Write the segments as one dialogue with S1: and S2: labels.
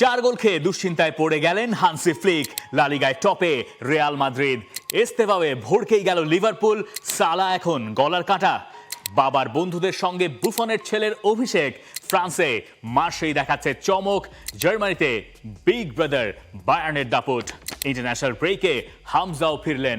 S1: চার গোল খেয়ে দুশ্চিন্তায় পড়ে গেলেন হানসি ফ্লিক। লালিগায় টপে রিয়াল মাদ্রিদ। এস্তেভাবে ভড়কেই গেল লিভারপুল। সালা এখন গলার কাটা। বাবার বন্ধুদের সঙ্গে বুফনের ছেলের অভিষেক। ফ্রান্সে মার্সেই দেখাচ্ছে চমক। জার্মানিতে বিগ ব্রাদার বায়ার্নের দাপট। ইন্টারন্যাশনাল ব্রেকে হামজাও ফিরলেন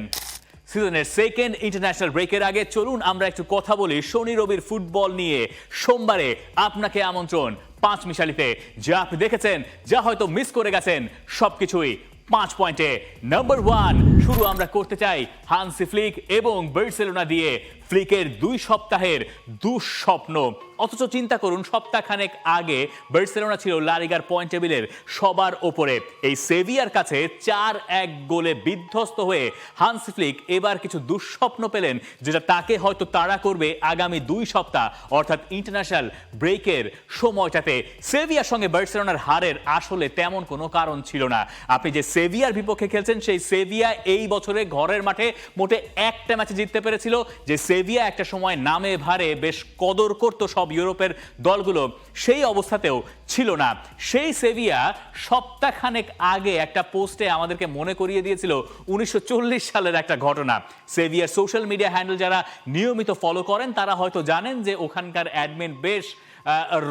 S1: সিজনের সেকেন্ড ইন্টারন্যাশনাল ব্রেকের আগে চলুন আমরা একটু কথা বলি শনি রবির ফুটবল নিয়ে। সোমবারে আপনাকে আমন্ত্রণ পাঁচ মিশালিতে। যা আপনি দেখেছেন, যা হয়তো মিস করে গেছেন, সবকিছুই পাঁচ পয়েন্টে নাম্বার ওয়ান শুরু আমরা করতে চাই হানসি ফ্লিক এবং বার্সেলোনা দিয়ে। ফ্লিকের দুই সপ্তাহের দুঃস্বপ্ন। অথচ চিন্তা করুন, সপ্তাহখানেক আগে বার্সেলোনা ছিল লারিগার পয়েন্ট টেবিলের সবার ওপরে। এই সেভিয়ার কাছে চার এক গোলে বিধ্বস্ত হয়ে হানসি ফ্লিক এবার কিছু দুঃস্বপ্ন পেলেন, যেটা তাকে হয়তো তাড়া করবে আগামী দুই সপ্তাহ, অর্থাৎ ইন্টারন্যাশনাল ব্রেকের সময়টাতে। সেভিয়ার সঙ্গে বার্সেলোনার হারের আসলে তেমন কোনো কারণ ছিল না। আপনি যে সেভিয়ার বিপক্ষে খেলছেন, সেই সেভিয়া এই বছরে ঘরের মাঠে মোটে একটা ম্যাচে জিততে পেরেছিল, যে সেভিয়া একটা সময় নামে ভারে বেশ কদর করত সব ইউরোপের দলগুলো। সেই অবস্থাতেও ছিল না। সেই সেভিয়া সপ্তাহখানেক আগে একটা পোস্টে আমাদেরকে মনে করিয়ে দিয়েছিল উনিশশো চল্লিশ সালের একটা ঘটনা। সেভিয়ার সোশ্যাল মিডিয়া হ্যান্ডেল যারা নিয়মিত ফলো করেন, তারা হয়তো জানেন যে ওখানকার অ্যাডমিন বেশ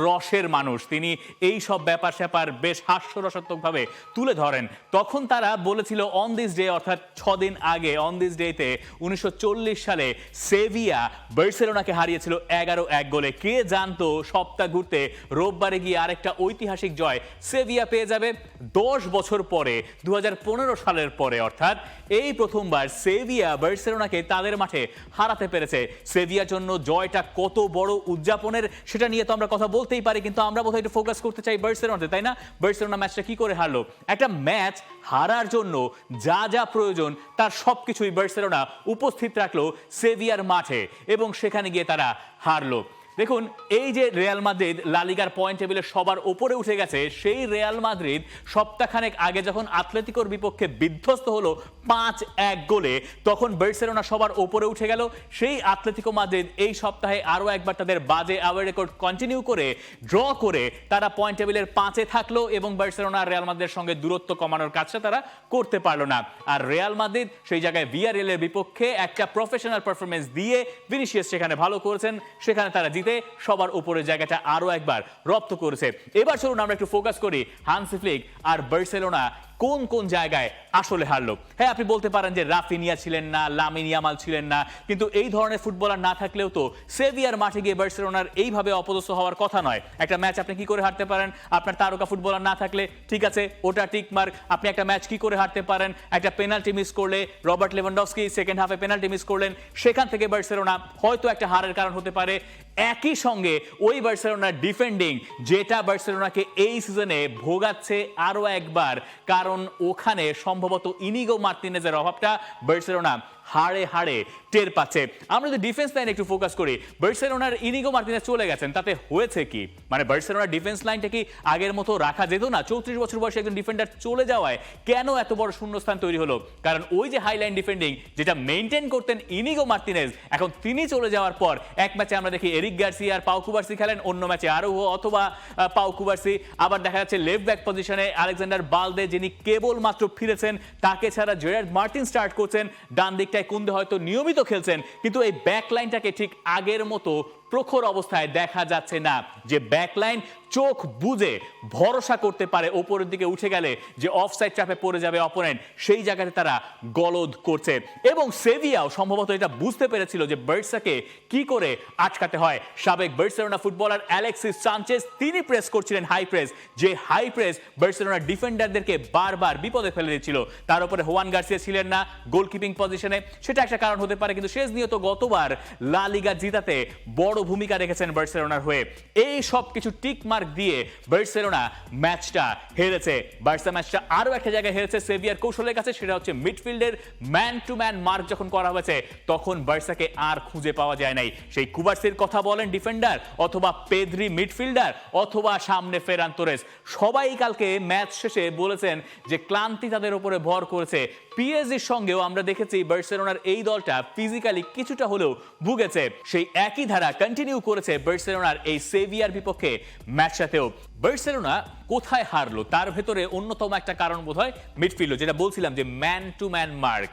S1: রসের মানুষ। তিনি এই সব ব্যাপার স্যাপার বেশ হাস্যরসাত্মকভাবে তুলে ধরেন। তখন তারা বলেছিল অন দিস ডে অর্থাৎ ছদিন আগে অন দিস ডেতে উনিশশো চল্লিশ সালে সেভিয়া বার্সেলোনাকে হারিয়েছিল এগারো এক গোলে। কে জানতো সপ্তাহ ঘুরতে রোববারে গিয়ে আরেকটা ঐতিহাসিক জয় সেভিয়া পেয়ে যাবে দশ বছর পরে দু হাজার পনেরো সালের পরে, অর্থাৎ এই প্রথমবার সেভিয়া বার্সেলোনাকে তাদের মাঠে হারাতে পেরেছে। সেভিয়ার জন্য জয়টা কত বড় উদযাপনের, সেটা নিয়ে তো আমরা কথা বলতেই পারি, কিন্তু আমরা বোধহয় একটু ফোকাস করতে চাই বার্সেলোনাতে, তাই না? বার্সেলোনা ম্যাচটা কি করে হারলো? একটা ম্যাচ হারার জন্য যা যা প্রয়োজন, তার সব সবকিছুই বার্সেলোনা উপস্থিত রাখল সেভিয়ার মাঠে এবং সেখানে গিয়ে তারা হারলো। দেখুন, এই যে রিয়াল মাদ্রিদ লালিগার পয়েন্ট টেবিলে সবার ওপরে উঠে গেছে, সেই রিয়াল মাদ্রিদ সপ্তাহখানেক আগে যখন আথলেটিকোর বিপক্ষে বিধ্বস্ত হলো পাঁচ এক গোলে, তখন বার্সেলোনা সবার ওপরে উঠে গেল। সেই আথলেটিকো মাদ্রিদ এই সপ্তাহে আরও একবার তাদের বাজে আওয়ার রেকর্ড কন্টিনিউ করে ড্র করে তারা পয়েন্ট টেবিলের পাঁচে থাকল এবং বার্সেলোনা রিয়াল মাদ্রিদের সঙ্গে দূরত্ব কমানোর কাজটা তারা করতে পারল না। আর রিয়াল মাদ্রিদ সেই জায়গায় ভিআরএল এর বিপক্ষে একটা প্রফেশনাল পারফরমেন্স দিয়ে ভিনিসিয়াস সেখানে ভালো করেছেন, সেখানে তারা জিতে সবার উপরে জায়গাটা আরও একবার রপ্ত করেছে। এবার চলুন আমরা একটু ফোকাস করি হানসিফ্লিক আর বার্সেলোনা কোন কোন জায়গায় আসলে হারলো? হ্যাঁ আপনি বলতে পারেন যে রাফিনিয়া ছিলেন না, লামিন ইয়ামাল ছিলেন না, কিন্তু এই ধরনের ফুটবলার না থাকলেও তো সেভিয়ার মাঠে গিয়ে বার্সেলোনার এইভাবে অপদস্থ হওয়ার কথা নয়। একটা ম্যাচ আপনি কি করে হারতে পারেন? আপনার তারকা ফুটবলার না থাকলে, ঠিক আছে, ওটা টিক মার্ক। আপনি একটা ম্যাচ কি করে হারতে পারেন? একটা পেনাল্টি মিস করলে রবার্ট লেভেন্ডস্কি সেকেন্ড হাফে পেনাল্টি মিস করলেন, সেখান থেকে বার্সেলোনা হয়তো একটা হারের কারণ হতে পারে। একই সঙ্গে ওই বার্সেলোনার ডিফেন্ডিং যেটা বার্সেলোনাকে এই সিজনে ভোগাচ্ছে আরও একবার কারণ ওখানে সম্ভবত ইনিগো মার্তিনেজের অভাবটা বার্সেলোনা হাড়ে হাড়ে টের পাচ্ছে। আমরা যদি ডিফেন্স লাইন একটু ফোকাস করি বার্সেলোনার ইনিগো মার্টিনেজ চলে গেছেন তাতে হয়েছে কি? মানে বার্সেলোনার ডিফেন্স লাইনটা কি আগের মতো রাখা যেত না? চৌত্রিশ বছর বয়সে একজন ডিফেন্ডার চলে যাওয়ায় কেন এত বড় শূন্যস্থান তৈরি হলো? কারণ ওই যে হাই লাইন ডিফেন্ডিং যেটা মেনটেন করতেন ইনিগো মার্টিনেজ এখন তিনি চলে যাওয়ার পর এক ম্যাচে আমরা দেখি এরিক গার্সি আর পাউ কুবার্সি খেলেন অন্য ম্যাচে আরও অথবা আহ, পাউ কুবার্সি। আবার দেখা যাচ্ছে লেফট ব্যাক পজিশনে আলেকজান্ডার বালদে যিনি কেবল মাত্র ফিরেছেন তাকে ছাড়া জেরার্ড মার্টিন স্টার্ট করছেন ডান দিকটায় কুন্দে হয়তো নিয়মিত খেলছেন, কিন্তু এই ব্যাক লাইনটাকে ঠিক আগের মতো প্রখর অবস্থায় দেখা যাচ্ছে না। যে ব্যাকলাইন চোখ বুঝে ভরসা করতে পারে ওপরের দিকে উঠে গেলে যে অফসাইড ট্র্যাপে পড়ে যাবে অপোনেন্ট সেই জায়গাতে তারা গলদ করছে। এবং সেভিয়াও সম্ভবত এটা বুঝতে পেরেছিল যে বার্সাকে কি করে আটকাতে হয়। সাবেক বার্সেলোনা ফুটবলার অ্যালেক্সিস সানচেজ, তিনি প্রেস করছিলেন হাই প্রেস যে হাই প্রেস বার্সেলোনার ডিফেন্ডারদেরকে বারবার বিপদে ফেলে দিচ্ছিল তার উপরে হোয়ান গার্সিয়া ছিলেন না গোলকিপিং পজিশনে সেটা একটা কারণ হতে পারে, কিন্তু শেষ নিয়ত গতবার লা লিগা জিতাতে বড় ভূমিকা রেখেছেন বার্সেলোনার হয়ে। এই সব কিছু টিক মার্ক দিয়ে বার্সেলোনা ম্যাচটা হেরেছে। বার্সা ম্যাচটা আরও একটা জায়গায় হেরেছে, সেভিয়ার কৌশলের কাছে, সেটা হচ্ছে মিডফিল্ডের ম্যান টু ম্যান মার্ক যখন করা হয়েছে, তখন বার্সাকে আর খুঁজে পাওয়া যায় নাই। সেই কুবার্সির কথা বলেন ডিফেন্ডার অথবা পেদ্রি মিডফিল্ডার অথবা সামনে ফেরান তোরেস। সবাই কালকে ম্যাচ শেষে বলেছেন যে ক্লান্তি তাদের উপরে ভর করেছে। পিএসজির সঙ্গেও আমরা দেখেছি বার্সেলোনার এই দলটা ফিজিক্যালি কিছুটা হলেও ভুগেছে। সেই একই ধারা কন্টিনিউ করেছে বার্সেলোনার এই সেভিয়ার বিপক্ষে। ম্যাচ ম্যাচটাতেও বার্সেলোনা কোথায় হারলো? তার ভেতরে অন্যতম একটা কারণ বোধ হয় মিডফিল্ড যেটা বলছিলাম যে man to man mark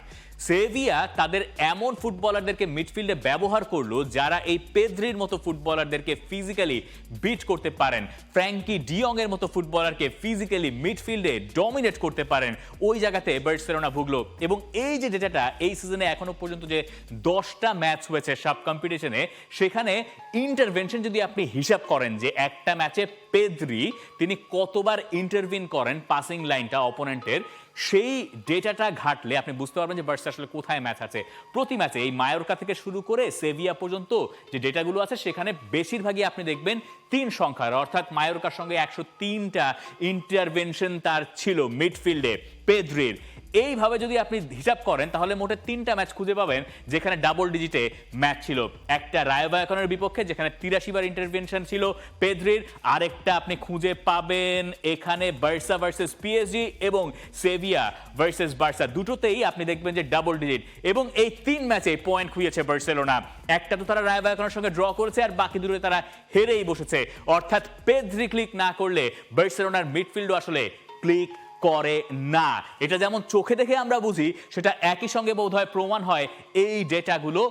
S1: Sevilla তাদের এমন ফুটবলারদেরকে মিডফিল্ডে ব্যবহার করল যারা এই পেদ্রির মতো ফুটবলারদেরকে ফিজিক্যালি বিট করতে পারেন। ফ্র্যাঙ্কি ডিয়ং এর মতো ফুটবলারকে ফিজিক্যালি মিডফিল্ডে ডমিনেট করতে পারেন। ওই জায়গাতে বার্সেলোনা ভুগলো। এবং এই যে ডেটাটা এই সিজনে এখনও পর্যন্ত যে দশটা ম্যাচ হয়েছে সাব কম্পিটিশনে সেখানে ইন্টারভেনশন যদি আপনি হিসাব করেন যে একটা ম্যাচে পেদ্রি, তিনি কতবার ইন্টারভিন করেন পাসিং লাইনটা অপোনেন্টের সেই ডেটাটা ঘাটলে আপনি বুঝতে পারবেন যে বার্সা আসলে কোথায় ম্যাচ আছে। প্রতি ম্যাচে এই মায়োরকা থেকে শুরু করে সেভিয়া পর্যন্ত যে ডেটাগুলো আছে, সেখানে বেশিরভাগই আপনি দেখবেন তিন সংখ্যার, অর্থাৎ মায়োরকার সঙ্গে একশো তিনটা ইন্টারভেনশন তার ছিল মিডফিল্ডে পেদ্রির এইভাবে যদি আপনি হিসাব করেন, তাহলে মোটে তিনটা ম্যাচ খুঁজে পাবেন, যেখানে ডাবল ডিজিটে ম্যাচ ছিল। একটা রায়বায়কনের বিপক্ষে, যেখানে তিরাশি বার ইন্টারভেনশন ছিল পেদ্রির, আরেকটা আপনি খুঁজে পাবেন এখানে বার্সা ভার্সেস পিএসজি এবং সেভিয়া ভার্সেস বার্সা। দুটোতেই আপনি দেখবেন যে ডাবল ডিজিট এবং এই তিন ম্যাচে পয়েন্ট খুঁজেছে বার্সেলোনা। একটা তো তারা রায়বায়কনের সঙ্গে ড্র করেছে, আর বাকি দুটোতে তারা হেরেই বসেছে। অর্থাৎ পেদ্রি ক্লিক না করলে বার্সেলোনার মিডফিল্ডও আসলে ক্লিক করে না। এটা যেমন চোখে দেখে আমরা বুঝি, সেটা একই সঙ্গে বোধ হয় প্রমাণ হয় এই ডেটাগুলো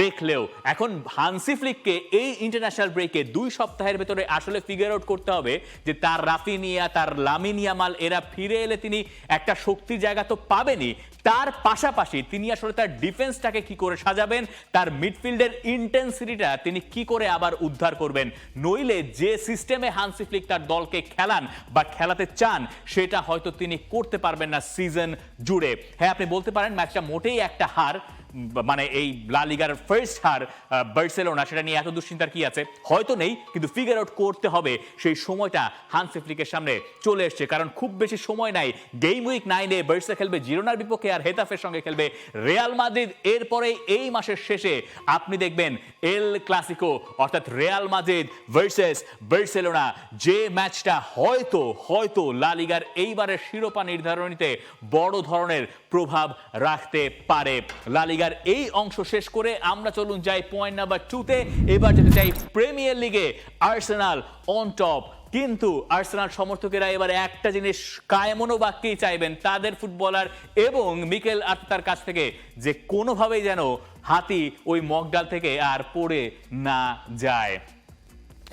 S1: দেখলেও। এখন হানসি ফ্লিককে এই ইন্টারন্যাশনাল ব্রেকে দুই সপ্তাহের ভেতরে আসলে ফিগার আউট করতে হবে যে তার রাফিনিয়া, তার লামিনিয়া মাল, এরা ফিরে এলে তিনি একটা শক্তির জায়গা তো পাবেনই। তার পাশাপাশি তিনি আসলে তার ডিফেন্সটাকে কি করে সাজাবেন, তার মিডফিল্ডের ইন্টেন্সিটিটা তিনি কি করে আবার উদ্ধার করবেন, নইলে যে সিস্টেমে হানসি ফ্লিক তার দলকে খেলান বা খেলাতে চান, সেটা হয়তো তিনি করতে পারবেন না সিজন জুড়ে। হ্যাঁ আপনি বলতে পারেন ম্যাচটা মোটেই একটা হার মানে এই লা লিগার ফার্স্ট হার বার্সেলোনা, সেটা নিয়ে এত দুশ্চিন্তার কি আছে? হয়তো নেই, কিন্তু ফিগার আউট করতে হবে। সেই সময়টা হানসি ফ্লিকের সামনে চলে এসছে। কারণ খুব বেশি সময় নাই। গেম উইক নাইনে বার্সা খেলবে জিরোনার বিপক্ষে আর হেতাফের সঙ্গে খেলবে রিয়াল মাদ্রিদ এরপরে এই মাসের শেষে আপনি দেখবেন এল ক্লাসিকো অর্থাৎ রেয়াল মাদ্রিদ ভার্সেস বার্সেলোনা। যে ম্যাচটা হয়তো হয়তো লা লিগার এইবারের শিরোপা নির্ধারণীতে বড় ধরনের প্রভাব রাখতে পারে। লা লিগার এই অংশ শেষ করে আমরা চলুন যাই পয়েন্ট নাম্বার টুতে এবার যেতে চাই প্রিমিয়ার লিগে আর্সেনাল অন টপ কিন্তু আর্সেনাল সমর্থকেরা এবার একটা জিনিস কায়মনো বাক্যেই চাইবেন, তাদের ফুটবলার এবং মিকেল আর্তার কাছ থেকে, যে কোনোভাবেই যেন হাতি ওই মগডাল থেকে আর পড়ে না যায়।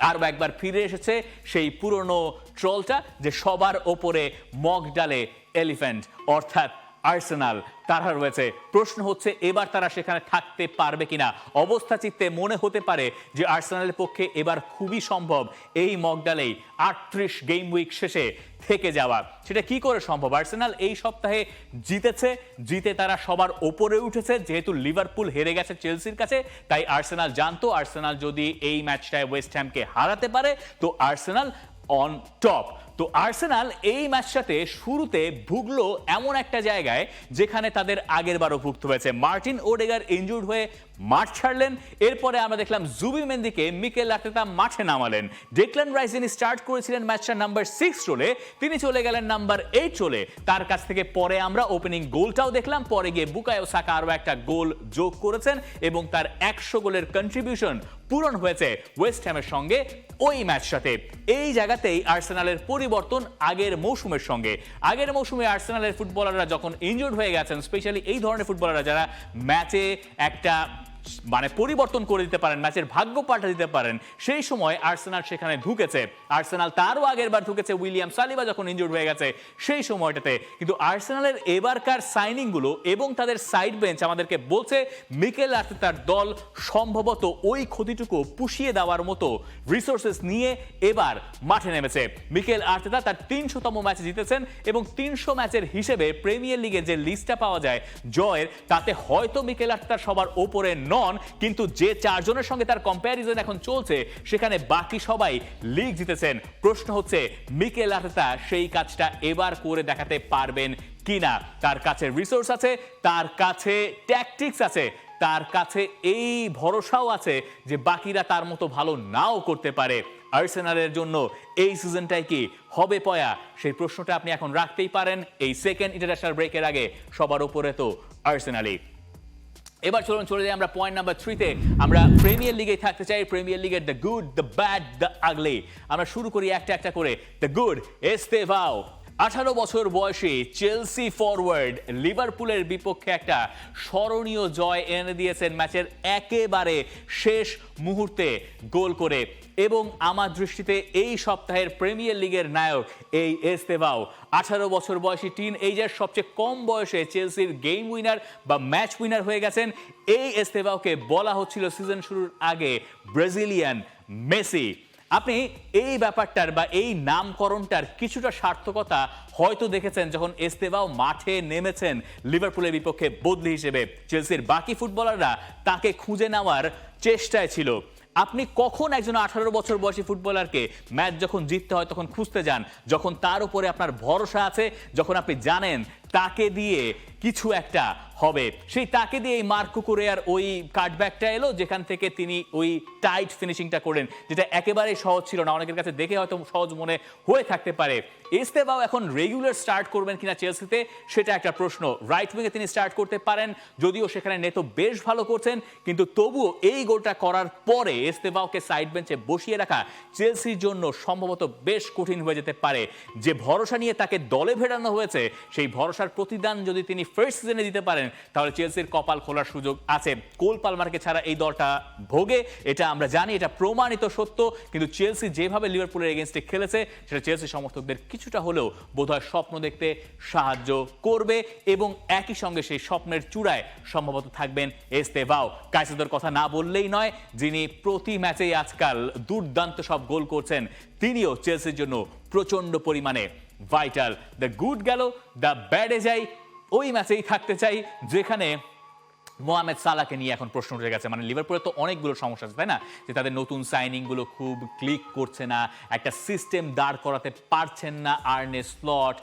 S1: আরও একবার ফিরে এসেছে সেই পুরনো ট্রলটা, যে সবার ওপরে মগ ডালে এলিফ্যান্ট, অর্থাৎ আর্সেনাল, তারা রয়েছে। প্রশ্ন হচ্ছে, এবার তারা সেখানে থাকতে পারবে কিনা? অবস্থা চিত্তে মনে হতে পারে যে আর্সেনালের পক্ষে এবার খুবই সম্ভব এই মগডালেই আটত্রিশ গেম উইক শেষে থেকে যাওয়া। সেটা কি করে সম্ভব? আর্সেনাল এই সপ্তাহে জিতেছে, জিতে তারা সবার ওপরে উঠেছে, যেহেতু লিভারপুল হেরে গেছে চেলসির কাছে, তাই আর্সেনাল জানতো, আর্সেনাল যদি এই ম্যাচটায় ওয়েস্ট হ্যামকে হারাতে পারে, তো আর্সেনাল অন টপ তো আর্সেনাল এই ম্যাচটাতে শুরুতে ভুগলো এমন একটা জায়গায় যেখানে তাদের আগের বারও ভুগতে হয়েছে। মার্টিন ওডেগার ইনজুর্ড হয়ে মাঠ ছাড়লেন, এরপরে আমরা দেখলাম জুবি মেন্দিকে মিকেল আর্টেতা মাঠে নামালেন। ডেকলান রাইস যিনি স্টার্ট করেছিলেন ম্যাচটা নাম্বার সিক্স চলে তিনি চলে গেলেন নাম্বার এইট চলে তার কাছ থেকে পরে আমরা ওপেনিং গোলটাও দেখলাম, পরে গিয়ে বুকায়ো সাকা আরও একটা গোল যোগ করেছেন এবং তার একশো গোলের কন্ট্রিবিউশন পূরণ হয়েছে ওয়েস্ট হ্যামের সঙ্গে ওই ম্যাচটাতে। এই জায়গাতেই আর্সেনালের পরিবর্তন আগের মৌসুমের সঙ্গে। আগের মৌসুমে আর্সেনালের ফুটবলাররা যখন ইনজোর্ড হয়ে গেছেন স্পেশালি এই ধরনের ফুটবলাররা যারা ম্যাচে একটা মানে পরিবর্তন করে দিতে পারেন, ম্যাচের ভাগ্য পাল্টে দিতে পারেন, সেই সময় আর্সেনাল সেখানে ঢুকেছে। আর্সেনাল তারও আগের বার ঢুকেছে, উইলিয়াম সালিবা যখন ইনজুর্ড হয়ে গেছে, সেই সময়টাতে। কিন্তু আর্সেনালের এবারকার সাইনিংগুলো এবং তাদের সাইড বেঞ্চ আমাদেরকে বলছে, মিকেল আর্তেতার দল সম্ভবত ওই ক্ষতিটুকু পুষিয়ে দেওয়ার মতো রিসোর্সেস নিয়ে এবার মাঠে নেমেছে। মিকেল আর্তেতা তার তিনশোতম ম্যাচে জিতেছেন এবং তিনশো ম্যাচের হিসেবে প্রিমিয়ার লিগে যে লিস্টটা পাওয়া যায়, জয়ের, তাতে হয়তো মিকেল আর্তেতার সবার ওপরে নন, কিন্তু যে চারজনের সঙ্গে তার কম্প্যারিজন এখন চলছে, সেখানে বাকি সবাই লিগ জিতেছেন। প্রশ্ন হচ্ছে, মিকেল আর্তেতা সেই কাজটা এবার করে দেখাতে পারবেন কিনা? তার কাছে রিসোর্স আছে, তার কাছে ট্যাকটিক্স আছে, তার কাছে এই ভরসাও আছে যে বাকিরা তার মতো ভালো নাও করতে পারে। আর্সেনালের জন্য এই সিজনটাই কি হবে পয়া? সেই প্রশ্নটা আপনি এখন রাখতেই পারেন। এই সেকেন্ড ইন্টারন্যাশনাল ব্রেকের আগে সবার উপরে তো আর্সেনালই। এবার চলুন চলে যাই আমরা পয়েন্ট নাম্বার থ্রিতে আমরা প্রিমিয়ার লিগে থাকতে চাই। প্রিমিয়ার লিগের the good the bad the ugly আমরা শুরু করি একটা একটা করে। দ্য গুড এস্তেভাও আঠারো বছর বয়সে চেলসি ফরওয়ার্ড লিভারপুলের বিপক্ষে একটা স্মরণীয় জয় এনে দিয়েছেন ম্যাচের একেবারে শেষ মুহূর্তে গোল করে। এবং আমার দৃষ্টিতে এই সপ্তাহের প্রিমিয়ার লিগের নায়ক এই এস্তেভাও আঠারো বছর বয়সী টিন এইজার সবচেয়ে কম বয়সে চেলসির গেম উইনার বা ম্যাচ উইনার হয়ে গেছেন। এই এস্তেভাওকে বলা হচ্ছিল সিজন শুরুর আগে ব্রাজিলিয়ান মেসি। আপনি এই ব্যাপারটার বা এই নামকরণটার কিছুটা সার্থকতা হয়তো দেখেছেন যখন এস্তেভাও মাঠে নেমেছেন লিভারপুলের বিপক্ষে বদলি হিসেবে। চেলসির বাকি ফুটবলাররা তাকে খুঁজে নেওয়ার চেষ্টায় ছিল। আপনি কখন একজন আঠারো বছর বয়সী ফুটবলারকে ম্যাচ যখন জিততে হয় তখন খুঁজতে যান, যখন তার উপরে আপনার ভরসা আছে, যখন আপনি জানেন তাকে দিয়ে কিছু একটা হবে। সেই তাকে দিয়ে এই মার্কো কোরিয়ার ওই কাটব্যাকটা এলো, যেখান থেকে তিনি ওই টাইট ফিনিশিংটা করেন যেটা একেবারেই সহজ ছিল না। অনেকের কাছে দেখে হয়তো সহজ মনে হয়ে থাকতে পারে। এস্তেবাও এখন রেগুলার স্টার্ট করবেন কিনা চেলসিতে, সেটা একটা প্রশ্ন। রাইট উইংয়ে তিনি স্টার্ট করতে পারেন, যদিও সেখানে নেতো বেশ ভালো করছেন, কিন্তু তবুও এই গোলটা করার পরে এস্তেবাওকে সাইড বেঞ্চে বসিয়ে রাখা চেলসির জন্য সম্ভবত বেশ কঠিন হয়ে যেতে পারে। যে ভরসা নিয়ে তাকে দলে ভেড়ানো হয়েছে, সেই ভরসার প্রতিদান যদি তিনি ফার্স্ট সিজনে দিতে পারেন, তাহলে চেলসির কপাল খোলার সুযোগ আছে। কোল পালমারকে ছাড়া এই দলটা ভোগে, এটা আমরা জানি, এটা প্রমাণিত সত্য, কিন্তু চেলসি যেভাবে লিভারপুলের এগেনস্টে খেলেছে, সেটা চেলসি সমর্থকদের কিছুটা হলেও বোধহয় স্বপ্ন দেখতে সাহায্য করবে এবং একই সঙ্গে সেই স্বপ্নের চূড়ায় সম্ভবত থাকবেন এস্তেভাও কাইসেদর কথা না বললেই নয়, যিনি প্রতি ম্যাচেই আজকাল দুর্দান্ত সব গোল করছেন, তিনিও চেলসির জন্য প্রচণ্ড পরিমাণে ভাইটাল দ্য গুড গেল দ্য ব্যাডে যাই ওই ম্যাচেই থাকতে চাই যেখানে মোহামেদ সালাকে নিয়ে এখন প্রশ্ন উঠে গেছে। মানে লিভারপুলের তো অনেকগুলো সমস্যা আছে, তাই না? যে তাদের নতুন সাইনিংগুলো খুব ক্লিক করছে না, একটা সিস্টেম দাঁড় করাতে পারছেন না Arne Slot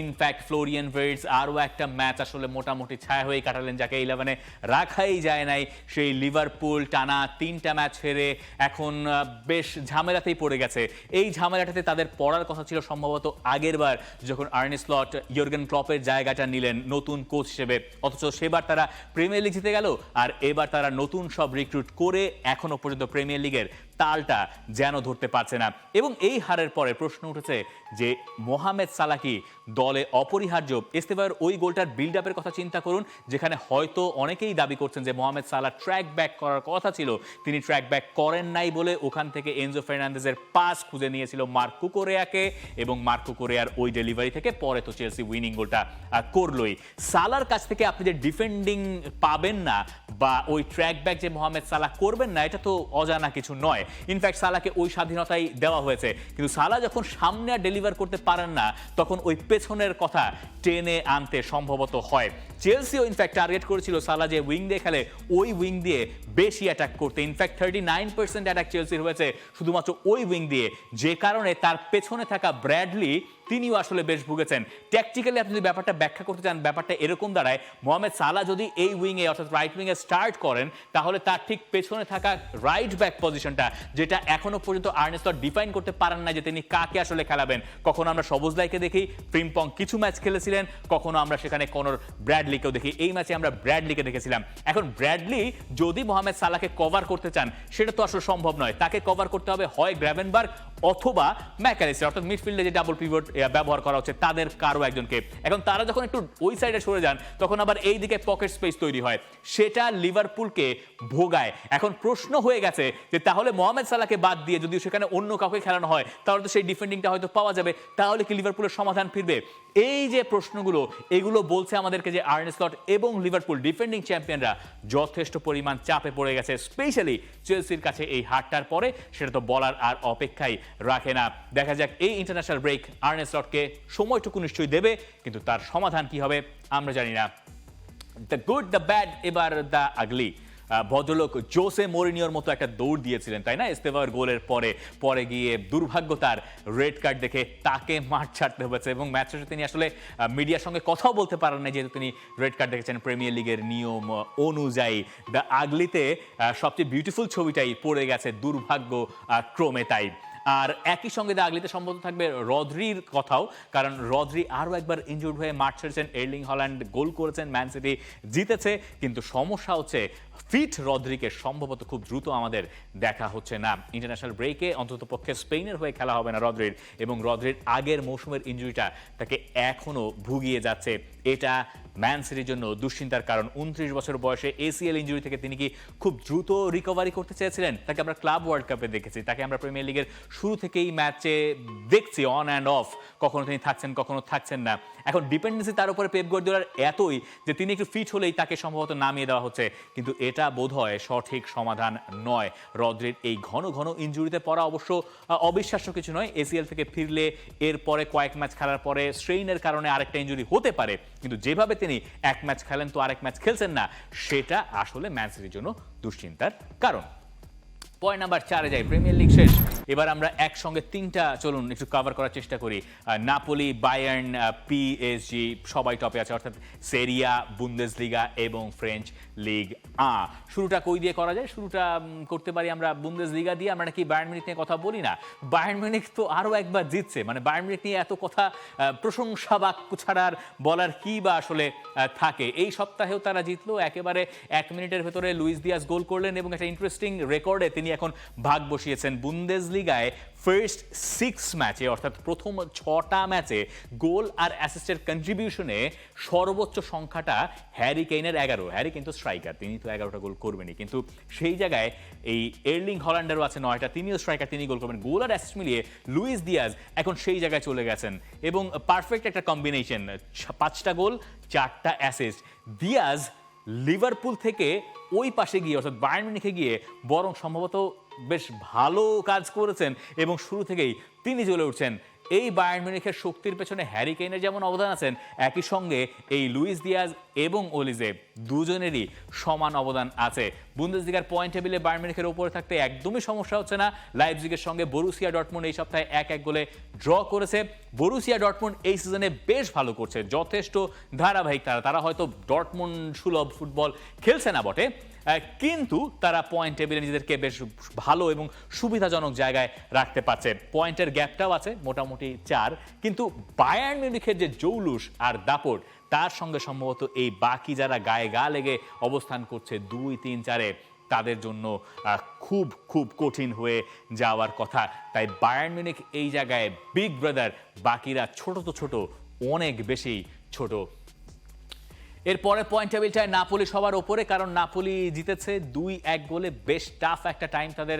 S1: in fact Florian Wirtz আরও একটা ম্যাচ আসলে মোটামুটি ছায়া হয়ে কাটালেন, যাকে ইলেভেনে রাখাই যায় নাই। সেই লিভারপুল টানা তিনটা ম্যাচ হেরে এখন বেশ ঝামেলাতেই পড়ে গেছে। এই ঝামেলাটাতে তাদের পড়ার কথা ছিল সম্ভবত আগের বার, যখন আর্নে স্লট ইয়র্গেন ক্লপের জায়গাটা নিলেন নতুন কোচ হিসেবে। অথচ সেবার তারা প্রিমিয়ার লিগ জিতে গেল। আর এবার তারা নতুন সব রিক্রুট করে এখনও পর্যন্ত প্রিমিয়ার লিগের তালটা যেন ধরতে পারছে না। এবং এই হারের পরে প্রশ্ন উঠেছে যে মোহামেদ সালা কি দলে অপরিহার্য ইস্তেফার ওই গোলটার বিল্ড আপের কথা চিন্তা করুন, যেখানে হয়তো অনেকেই দাবি করছেন যে মোহামেদ সালা ট্র্যাক ব্যাক করার কথা ছিল। তিনি ট্র্যাক ব্যাক করেন নাই বলে ওখান থেকে এনজো ফার্নান্দেজের পাস খুঁজে নিয়েছিল মার্কো কোরিয়াকে এবং মার্কো কোরিয়ার ওই ডেলিভারি থেকে পরে তো চেলসি উইনিং গোলটা করলোই। সালার কাছ থেকে আপনি যে ডিফেন্ডিং পাবেন না বা ওই ট্র্যাক ব্যাক যে মোহামেদ সালাহ করবেন না, এটা তো অজানা কিছু নয়। ইনফ্যাক্ট সালাকে ওই স্বাধীনতাই দেওয়া হয়েছে। কিন্তু সালা যখন সামনে আর ডেলিভার করতে পারেন না, তখন ওই পেছনের কথা টেনে আনতে সম্ভবত হয়। চেলসিও ইনফ্যাক্ট টার্গেট করেছিল সালা যে উইং দিয়ে খেলে, ওই উইং দিয়ে বেশি অ্যাটাক করতে। In fact thirty nine percent attack চেলসির হয়েছে, শুধুমাত্র ওই উইং দিয়ে। যে কারণে তার পেছনে থাকা ব্র্যাডলি তিনিও আসলে বেশ ভুগেছেন। ট্যাকটিক্যালি আপনি যদি ব্যাপারটা ব্যাখ্যা করতে চান, ব্যাপারটা এরকম দাঁড়ায় মোহাম্মদ সালা যদি এই উইংয়ে অর্থাৎ রাইট উইংয়ে স্টার্ট করেন, তাহলে তার ঠিক পেছনে থাকা রাইট ব্যাক পজিশনটা যেটা এখনও পর্যন্ত আর্নেস্টর ডিফাইন করতে পারেন না যে তিনি কাকে আসলে খেলাবেন। কখনো আমরা সবুজদাইকে দেখি প্রিমপং কিছু ম্যাচ খেলেছিলেন, কখনো আমরা সেখানে কোনর ব্র্যাডলিকেও দেখি। এই ম্যাচে আমরা ব্র্যাডলিকে দেখেছিলাম। এখন ব্র্যাডলি যদি মোহাম্মদ সালাকে কভার করতে চান, সেটা তো আসলে সম্ভব নয়। তাকে কভার করতে হবে হয় গ্র্যাভেনবার্গ অথবা ম্যাকালিস্টার অর্থাৎ মিডফিল্ডে যে ডাবল পিভট ব্যবহার করা হচ্ছে, তাদের কারও একজনকে। এখন তারা যখন একটু ওই সাইডে সরে যান, তখন আবার এই দিকে পকেট স্পেস তৈরি হয়। সেটা লিভারপুলকে ভোগায়। এখন প্রশ্ন হয়ে গেছে যে তাহলে মোহাম্মদ সালাকে বাদ দিয়ে যদি সেখানে অন্য কাউকে খেলানো হয়, তাহলে তো সেই ডিফেন্ডিংটা হয়তো পাওয়া যাবে। তাহলে কি লিভারপুলের সমাধান ফিরবে? এই যে প্রশ্নগুলো, এগুলো বলছে আমাদেরকে যে আর্নে স্লট এবং লিভারপুল ডিফেন্ডিং চ্যাম্পিয়নরা যথেষ্ট পরিমাণ চাপে পড়ে গেছে স্পেশালি চেলসির কাছে এই হারটার পরে। সেটা তো বলার আর অপেক্ষাই রাখে না। দেখা যাক, এই ইন্টারন্যাশনাল ব্রেক আর্নে স্লটকে সময়টুকু নিশ্চয়ই দেবে, কিন্তু তার সমাধান কি হবে, আমরা জানি না। দ্য গুড দ্য ব্যাড এবার দ্য আগলি ভদ্রলোক জোসে মরিনিওর মতো একটা দৌড় দিয়েছিলেন, তাই না? ইস্তেফার গোলের পরে পরে গিয়ে দুর্ভাগ্য তার রেড কার্ড দেখে তাকে মাঠ ছাড়তে হয়েছে এবং ম্যাচ শেষে তিনি আসলে মিডিয়ার সঙ্গে কথাও বলতে পারেন না যেহেতু তিনি রেড কার্ড দেখেছেন প্রিমিয়ার লিগের নিয়ম অনুযায়ী। দ্য আগলিতে সবচেয়ে বিউটিফুল ছবিটাই পড়ে গেছে দুর্ভাগ্য ক্রমে তাই। আর একই সঙ্গে দাগলিতে সম্ভবত থাকবে রদ্রির কথাও, কারণ রদ্রি আরও একবার ইনজুর্ড হয়ে মাঠ ছেড়েছেন, এর্লিং হল্যান্ড গোল করেছেন, ম্যান সিটি জিতেছে, কিন্তু সমস্যা হচ্ছে ফিট রদ্রিকে সম্ভবত খুব দ্রুত আমাদের দেখা হচ্ছে না। ইন্টারন্যাশনাল ব্রেকে অন্তত পক্ষে স্পেনের হয়ে খেলা হবে না রদ্রির, এবং রদ্রির আগের মৌসুমের ইনজুরিটা তাকে এখনও ভুগিয়ে যাচ্ছে এটা ম্যান সিটির জন্য দুশ্চিন্তার কারণ। উনত্রিশ বছর বয়সে এসিএল ইনজুরি থেকে তিনি কি খুব দ্রুত রিকভারি করতে চেয়েছিলেন? তাকে আমরা ক্লাব ওয়ার্ল্ড কাপে দেখেছি। তাকে আমরা প্রিমিয়ার লিগের শুরু থেকেই ম্যাচে দেখছি অন অ্যান্ড অফ কখনো তিনি থাকছেন, কখনো থাকছেন না। এখন ডিপেন্ডেন্সি তার উপরে পেপ দেওয়ার এতই যে তিনি একটু ফিট হলেই তাকে সম্ভবত নামিয়ে দেওয়া হচ্ছে। কিন্তু এটা বোধহয় সঠিক সমাধান নয়। রদ্রির এই ঘন ঘন ইঞ্জুরিতে পড়া অবশ্য অবিশ্বাস্য কিছু নয়। এসিএল থেকে ফিরলে এরপরে কয়েক ম্যাচ খেলার পরে স্ট্রেইনের কারণে আরেকটা ইনজুরি হতে পারে। কিন্তু যেভাবে তিনি এক ম্যাচ খেলেন, তো আরেক ম্যাচ খেলছেন না, সেটা আসলে ম্যান সিটির জন্য দুশ্চিন্তার কারণ। পয়েন্ট নাম্বার চারে যাই প্রিমিয়ার লিগ শেষ। এবার আমরা একসঙ্গে তিনটা, চলুন একটু কভার করার চেষ্টা করি। নাপোলি বায়ার্ন পিএসজি সবাই টপে আছে, অর্থাৎ সেরিয়া বুন্দেসলিগা এবং ফ্রেঞ্চ লিগ আ শুরুটা কই দিয়ে করা যায়? শুরুটা করতে পারি আমরা বুন্দেসলিগা দিয়ে। আমরা নাকি বায়ার্ন মিউনিক নিয়ে কথা বলি না। বায়ার্ন মিউনিক তো আরও একবার জিতছে। মানে বায়ার্ন মিউনিক নিয়ে এত কথা প্রশংসা বাক্য ছাড়ার বলার কি বা আসলে থাকে? এই সপ্তাহেও তারা জিতলো। একেবারে এক মিনিটের ভেতরে লুইস দিয়াস গোল করলেন এবং একটা ইন্টারেস্টিং রেকর্ডে তিনি এখন ভাগ বসিয়েছেন বুন্দেজ লিগায় ফার্স্ট সিক্স ম্যাচে অর্থাৎ প্রথম ছটা ম্যাচে গোল আর অ্যাসিস্টের কন্ট্রিবিউশনে সর্বোচ্চ সংখ্যাটা হ্যারি কেইনের এগারো। হ্যারি কিন্তু স্ট্রাইকার তিনি তো এগারোটা গোল করবেনই। কিন্তু সেই জায়গায় এই এর্লিং হল্যান্ডারও আছে নয়টা, তিনিও স্ট্রাইকার তিনি গোল করবেন। গোল আর অ্যাসিস্ট মিলিয়ে লুইস দিয়াজ এখন সেই জায়গায় চলে গেছেন। এবং পারফেক্ট একটা কম্বিনেশন পাঁচটা গোল, চারটা অ্যাসিস্ট দিয়াজ লিভারপুল থেকে ওই পাশে গিয়ে, অর্থাৎ বায়ার্ন মিউনিখে গিয়ে বরং সম্ভবত বেশ ভালো কাজ করেছেন এবং শুরু থেকেই তিনি জ্বলে উঠছেন এই বায়ার্ন মিউনিখের শক্তির পেছনে হ্যারি কেইনের যেমন অবদান আছেন, একই সঙ্গে এই লুইস দিয়াজ এবং ওলিজে দুজনেরই সমান অবদান আছে। বুন্দেসলিগার পয়েন্ট টেবিলে বায়ার্ন মিউনিখের উপরে থাকতে একদমই সমস্যা হচ্ছে না। লাইপজিগের সঙ্গে বরুসিয়া ডটমুন্ড এই সপ্তাহে এক এক গোলে ড্র করেছে। বরুসিয়া ডটমুন্ড এই সিজনে বেশ ভালো করছে। যথেষ্ট ধারাবাহিক তারা। তারা হয়তো ডটমুন্ড সুলভ ফুটবল খেলছে না বটে। কিন্তু তারা পয়েন্ট টেবিলে নিজেদেরকে বেশ ভালো এবং সুবিধাজনক জায়গায় রাখতে পারছে। পয়েন্টের গ্যাপটাও আছে, মোটামুটি চার। কিন্তু বায়ার্ন মিউনিখের যে জৌলুস আর দাপট, তার সঙ্গে সম্ভবত এই বাকি যারা গায়ে গা লেগে অবস্থান করছে দুই, তিন, চারে, তাদের জন্য খুব খুব কঠিন হয়ে যাওয়ার কথা। তাই বায়ার্ন মিউনিখ এই জায়গায় বিগ ব্রাদার বাকিরা ছোট তো ছোট, অনেক বেশি ছোট। এরপরে পয়েন্ট টেবিলটায় নাপোলি সবার ওপরে, কারণ নাপোলি জিতেছে দুই এক গোলে। বেশ টাফ একটা টাইম তাদের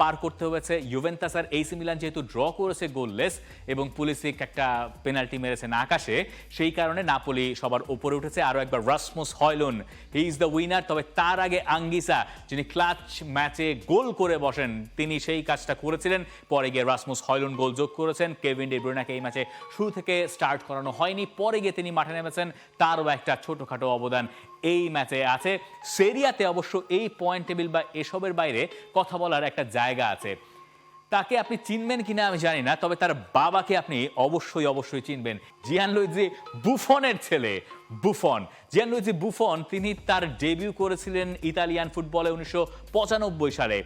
S1: পার করতে হয়েছে। ইউভেন্টাস আর এইসি মিলান যেহেতু ড্র করেছে গোললেস এবং পুলিশিক একটা পেনাল্টি মেরেছেন আকাশে, সেই কারণে নাপোলি সবার ওপরে উঠেছে। আরও একবার Rasmus Hojlund he is the winner তবে তার আগে আঙ্গিসা যিনি ক্লাচ ম্যাচে গোল করে বসেন, তিনি সেই কাজটা করেছিলেন। পরে গিয়ে রাসমোস হয়লুন গোল যোগ করেছেন। কেভিন ডে ব্রুনাকে এই ম্যাচে শুরু থেকে স্টার্ট করানো হয়নি। পরে গিয়ে তিনি মাঠে নেমেছেন। তারও একটা ছোটখাটো অবদান এই ম্যাচে আছে। সেরিয়াতে অবশ্য এই পয়েন্ট টেবিল বা এসবের বাইরে কথা বলার একটা জায়গা আছে। তাকে আপনি চিনবেন কিনা আমি জানি না, তবে তার বাবাকে আপনি অবশ্যই অবশ্যই চিনবেন। জিয়ান লুইজি বুফনের ছেলে, বুফন। জিয়ান লুইজি বুফন, তিনি তার ডেবিউ করেছিলেন ইতালিয়ান ফুটবলে উনিশশো পঁচানব্বই সালে।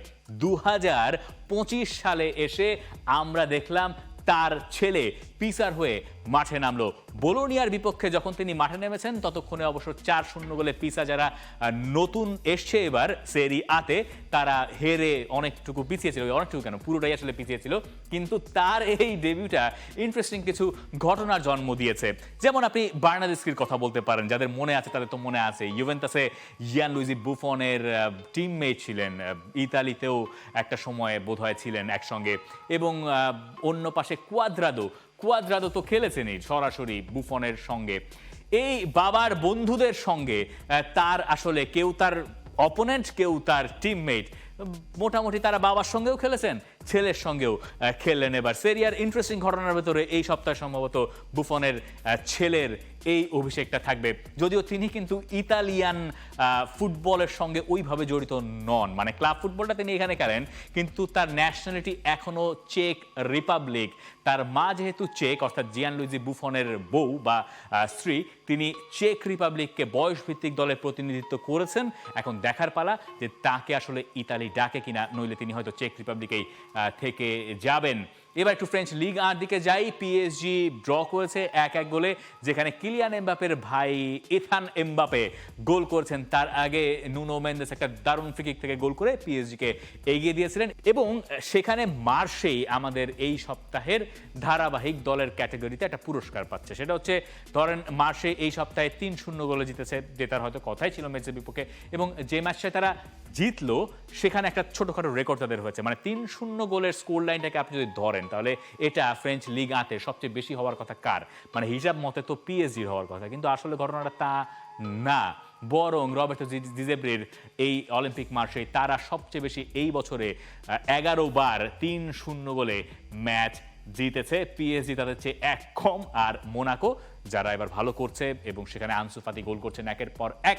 S1: দু হাজার পঁচিশ সালে এসে আমরা দেখলাম তার ছেলে পিসার হয়ে মাঠে নামলো। বোলোনিয়ার বিপক্ষে যখন তিনি মাঠে নেমেছেন, ততক্ষণে অবশ্য চার শূন্য গোলে পিসা যারা নতুন এসছে এবার সেরি আতে, তারা হেরে অনেকটুকু পিছিয়েছিল। অনেকটুকু কেন? পুরোটাই আসলে পিছিয়েছিল। কিন্তু তার এই ডেবিউটা ইন্টারেস্টিং কিছু ঘটনার জন্ম দিয়েছে। যেমন আপনি বার্নাদেস্কির কথা বলতে পারেন, যাদের মনে আছে তাদের তো মনে আছে। ইউভেন্টাসে ইয়ান লুইজি বুফনের টিম টিমমেট ছিলেন ইতালিতেও একটা সময়ে বোধহয় ছিলেন একসঙ্গে। এবং অন্য পাশে কুয়াদ্রাদো কুয়াদ্রাদো তো খেলেছেনই সরাসরি বুফনের সঙ্গে। এই বাবার বন্ধুদের সঙ্গে তার আসলে কেউ তার অপোনেন্ট কেউ তার টিমমেট মোটামুটি তারা বাবার সঙ্গেও খেলেছেন, ছেলের সঙ্গেও খেললেন এবার। সেরিয়ার ইন্টারেস্টিং ঘটনার ভেতরে এই সপ্তাহে সম্ভবত বুফনের ছেলের এই অভিষেকটা থাকবে। যদিও তিনি কিন্তু ইতালিয়ান ফুটবলের সঙ্গে ওইভাবে জড়িত নন। মানে ক্লাব ফুটবলটা তিনি এখানে খেলেন, কিন্তু তার ন্যাশনালিটি এখনও চেক রিপাবলিক তার মা যেহেতু চেক অর্থাৎ জিয়ান লুইজি বুফনের বউ বা স্ত্রী, তিনি চেক রিপাবলিককে বয়স ভিত্তিক দলে প্রতিনিধিত্ব করেছেন। এখন দেখার পালা যে তাকে আসলে ইতালি ডাকে কিনা, নইলে তিনি হয়তো চেক রিপাবলিকেই থেকে যাবেন। এবার একটু ফ্রেঞ্চ লিগ আর দিকে যাই। পিএসজি ড্র করেছে এক এক গোলে, যেখানে কিলিয়ান এমবাপের ভাই ইথান এমবাপে গোল করেছেন। তার আগে নুনো মেন্দেস একটা দারুণ ফ্রিকিক থেকে গোল করে পিএসজিকে এগিয়ে দিয়েছিলেন। এবং সেখানে মার্সেই আমাদের এই সপ্তাহের ধারাবাহিক দলের ক্যাটাগরিতে একটা পুরস্কার পাচ্ছে। সেটা হচ্ছে, ধরেন মার্সে এই সপ্তাহে তিন শূন্য গোলে জিতেছে। জেতার হয়তো কথাই ছিল মেসের বিপক্ষে। এবং যে ম্যাচে তারা জিতলো, সেখানে একটা ছোটখাটো রেকর্ড তাদের হয়েছে। মানে তিন শূন্য গোলের স্কোর লাইনটাকে আপনি যদি ধরেন তাহলে এটা ফ্রেঞ্চ লিগ আতে সবচেয়ে বেশি হওয়ার কথা কার? মানে হিসাব মতে তো পিএসজির হওয়ার কথা, কিন্তু আসলে ঘটনাটা তা না। বরং রবার্টো ডিজেব্রির এই অলিম্পিক মার্চে তারা সবচেয়ে বেশি এই বছরে এগারো বার তিন শূন্য গোলে ম্যাচ জিতেছে। পিএসজি তাদের চেয়ে এক কম, আর মোনাকো যারা এবার ভালো করছে এবং সেখানে আনসুফাতি গোল করছেন একের পর এক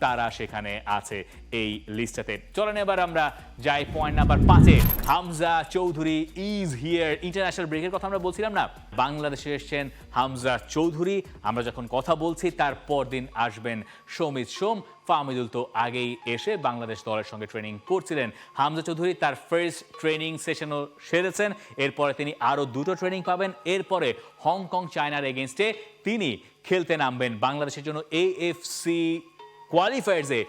S1: তারা সেখানে আছে এই লিস্টাতে চলেন এবার আমরা যাই পয়েন্ট নাম্বার পাঁচে Hamza Chowdhury is here international ব্রেকের কথা আমরা বলছিলাম না? বাংলাদেশে এসছেন হামজা চৌধুরী। আমরা যখন কথা বলছি, তার পরদিন আসবেন সৌমিত সোম। ফাহমিদুল তো আগেই এসে বাংলাদেশ দলের সঙ্গে ট্রেনিং করছিলেন। হামজা চৌধুরী তার ফার্স্ট ট্রেনিং সেশনও সেরেছেন। এরপরে তিনি আরও দুটো ট্রেনিং পাবেন। এরপরে হংকং চায়নার এগেনস্টে তিনি খেলতে নামবেন বাংলাদেশের জন্য এএফসি কোয়ালিফায়ার্সে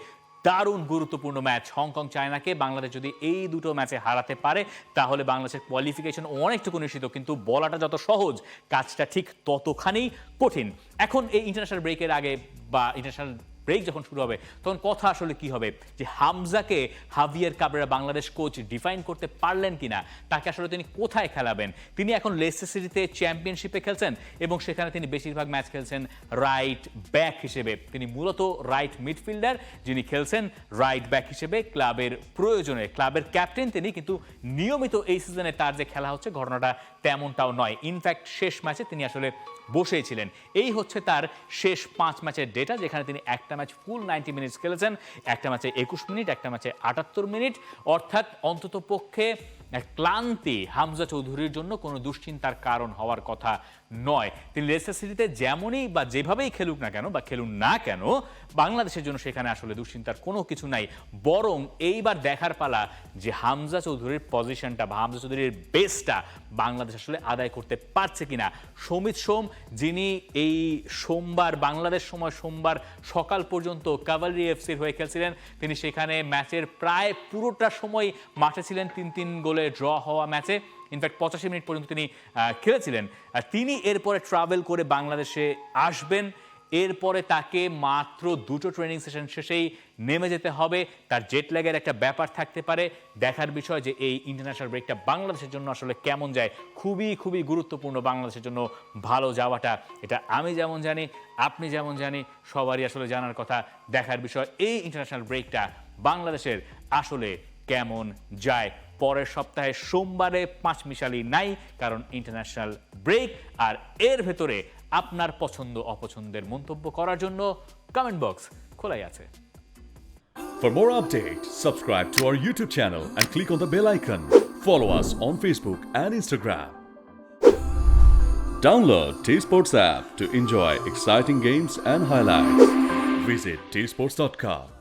S1: দারুণ গুরুত্বপূর্ণ ম্যাচ হংকং চায়নাকে। বাংলাদেশ যদি এই দুটো ম্যাচে হারাতে পারে, তাহলে বাংলাদেশের কোয়ালিফিকেশন অনেকটুকু নিশ্চিত। কিন্তু বলাটা যত সহজ, কাজটা ঠিক ততখানি কঠিন। এখন এই ইন্টারন্যাশনাল ব্রেকের আগে বা ইন্টারন্যাশনাল ব্রেক যখন শুরু হবে, তখন কথা আসলে কি হবে? যে হামজাকে Javier Cabrera Bangladesh coach define করতে পারলেন কিনা? তাকে আসলে তিনি কোথায় খেলাবেন? তিনি এখন লেস্টার সিটিতে চ্যাম্পিয়নশিপে খেলছেন এবং সেখানে তিনি বেশিরভাগ ম্যাচ খেলছেন রাইট ব্যাক হিসেবে। তিনি মূলত রাইট মিডফিল্ডার যিনি খেলছেন রাইট ব্যাক হিসেবে ক্লাবের প্রয়োজনে। ক্লাবের ক্যাপ্টেন তিনি কিন্তু নিয়মিত এই সিজনে তার যে খেলা হচ্ছে, ঘটনাটা তেমনটাও নয়। ইনফ্যাক্ট শেষ ম্যাচে তিনি আসলে বসেই ছিলেন। এই হচ্ছে তার শেষ পাঁচ ম্যাচের ডেটা যেখানে তিনি একটা ম্যাচ ফুল নাইনটি মিনিটস খেলেছেন, একটা ম্যাচে একুশ মিনিট একটা ম্যাচে আটাত্তর মিনিট অর্থাৎ অন্তত পক্ষে ক্লান্তি হামজা চৌধুরীর জন্য কোনো দুশ্চিন্তার কারণ হওয়ার কথা নয়। তিনি লেস্টার সিটিতে যেমনই বা যেভাবেই খেলুক না কেন বা খেলুন না কেন, বাংলাদেশের জন্য সেখানে আসলে দুশ্চিন্তার কোনো কিছু নাই। বরং এইবার দেখার পালা যে হামজা চৌধুরীর পজিশনটা বা হামজা চৌধুরীর বেসটা বাংলাদেশ আসলে আদায় করতে পারছে কিনা। সমিত সোম, যিনি এই সোমবার, বাংলাদেশ সময় সোমবার সকাল পর্যন্ত কাভালরি এফসির হয়ে খেলছিলেন, তিনি সেখানে ম্যাচের প্রায় পুরোটা সময় মাঠে ছিলেন। তিন তিন গোলে ড্র হওয়া ম্যাচে। ইনফ্যাক্ট পঁচাশি মিনিট পর্যন্ত তিনি খেলেছিলেন। আর তিনি এরপরে ট্রাভেল করে বাংলাদেশে আসবেন। এরপরে তাকে মাত্র দুটো ট্রেনিং সেশন শেষেই নেমে যেতে হবে। তার জেট ল্যাগের একটা ব্যাপার থাকতে পারে। দেখার বিষয় যে এই ইন্টারন্যাশনাল ব্রেকটা বাংলাদেশের জন্য আসলে কেমন যায়। খুবই খুবই গুরুত্বপূর্ণ বাংলাদেশের জন্য ভালো যাওয়াটা। এটা আমি যেমন জানি, আপনি যেমন জানি, সবারই আসলে জানার কথা। দেখার বিষয় এই ইন্টারন্যাশনাল ব্রেকটা বাংলাদেশের আসলে কেমন যায়। পরের সপ্তাহে সোমবারে পাঁচ মিশালি নাই কারণ ইন্টারন্যাশনাল ব্রেক আর এর ভেতরে আপনার পছন্দ অপছন্দের মন্তব্য করার জন্য কমেন্ট বক্স খোলাই আছে
S2: For more updates, subscribe to our YouTube channel and click on the bell icon. Follow us on Facebook and Instagram. Download T Sports app to enjoy exciting games and highlights. Visit tsports.com.